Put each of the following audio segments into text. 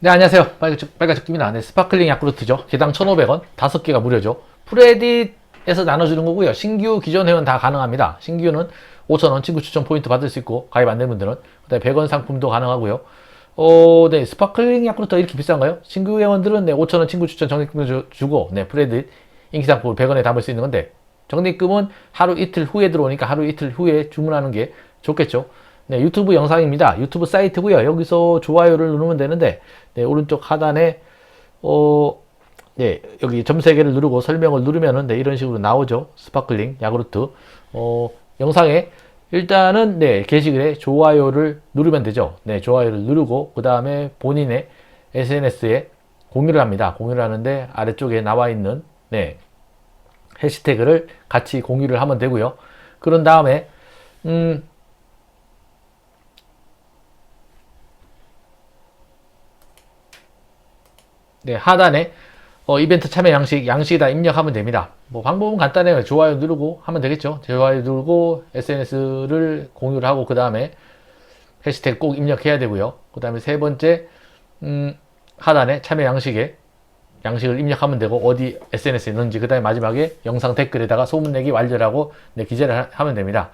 네, 안녕하세요. 빨간색, 빨간색 김이나 네, 스파클링 야쿠르트죠. 개당 1,500원, 5개가 무료죠. 프레딧에서 나눠주는 거고요. 신규 기존 회원 다 가능합니다. 신규는 5,000원 친구 추천 포인트 받을 수 있고, 가입 안 된 분들은. 그 다음에 100원 상품도 가능하고요. 어, 네, 스파클링 야쿠르트 이렇게 비싼가요? 신규 회원들은 네, 5,000원 친구 추천 적립금 주- 주고, 네, 프레딧 인기 상품을 100원에 담을 수 있는 건데, 적립금은 하루 이틀 후에 들어오니까 하루 이틀 후에 주문하는 게 좋겠죠. 네, 유튜브 영상입니다. 유튜브 사이트고요. 여기서 좋아요를 누르면 되는데, 네, 오른쪽 하단에 어, 네, 여기 점세 개를 누르고 설명을 누르면은 네, 이런 식으로 나오죠. 스파클링 야구르트. 어, 영상에 일단은 네, 게시글에 좋아요를 누르면 되죠. 네, 좋아요를 누르고 그 다음에 본인의 SNS에 공유를 합니다. 공유를 하는데 아래쪽에 나와 있는 네, 해시태그를 같이 공유를 하면 되고요. 그런 다음에 음, 네, 하단에 어, 이벤트 참여 양식, 양식에다 입력하면 됩니다. 뭐 방법은 간단해요. 좋아요 누르고 하면 되겠죠. 좋아요 누르고 SNS를 공유를 하고 그 다음에 해시태그 꼭 입력해야 되고요. 그 다음에 세 번째 음, 하단에 참여 양식에 양식을 입력하면 되고 어디 SNS에 넣는지 그 다음에 마지막에 영상 댓글에다가 소문내기 완료라고 네, 기재를 하- 하면 됩니다.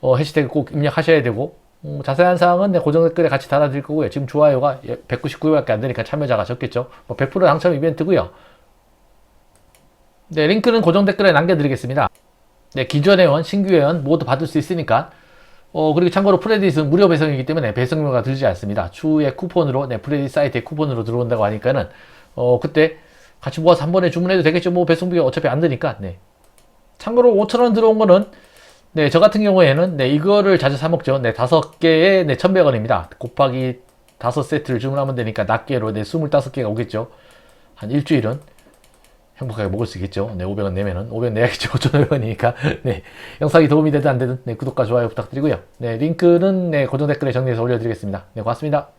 어, 해시태그 꼭 입력하셔야 되고 음, 자세한 사항은 네, 고정 댓글에 같이 달아드릴 거고요. 지금 좋아요가 199개밖에 안 되니까 참여자가 적겠죠. 뭐 100% 당첨 이벤트고요. 네, 링크는 고정 댓글에 남겨드리겠습니다. 네, 기존 회원, 신규 회원 모두 받을 수 있으니까. 어, 그리고 참고로 프레딧은 무료 배송이기 때문에 배송료가 들지 않습니다. 추후에 쿠폰으로, 네, 프레딧 사이트에 쿠폰으로 들어온다고 하니까는, 어, 그때 같이 모아서 한 번에 주문해도 되겠죠. 뭐 배송비가 어차피 안 드니까, 네. 참고로 5,000원 들어온 거는, 네, 저 같은 경우에는, 네, 이거를 자주 사 먹죠. 네, 다섯 개에, 네, 1,100원입니다. 곱하기 다섯 세트를 주문하면 되니까 낱개로, 네, 25개가 오겠죠. 한 일주일은. 행복하게 먹을 수 있겠죠. 네, 500원 내면은 500원 내야겠죠. 5,500원이니까. 네, 영상이 도움이 되든 안 되든 네, 구독과 좋아요 부탁드리고요. 네, 링크는 네, 고정 댓글에 정리해서 올려드리겠습니다. 네, 고맙습니다.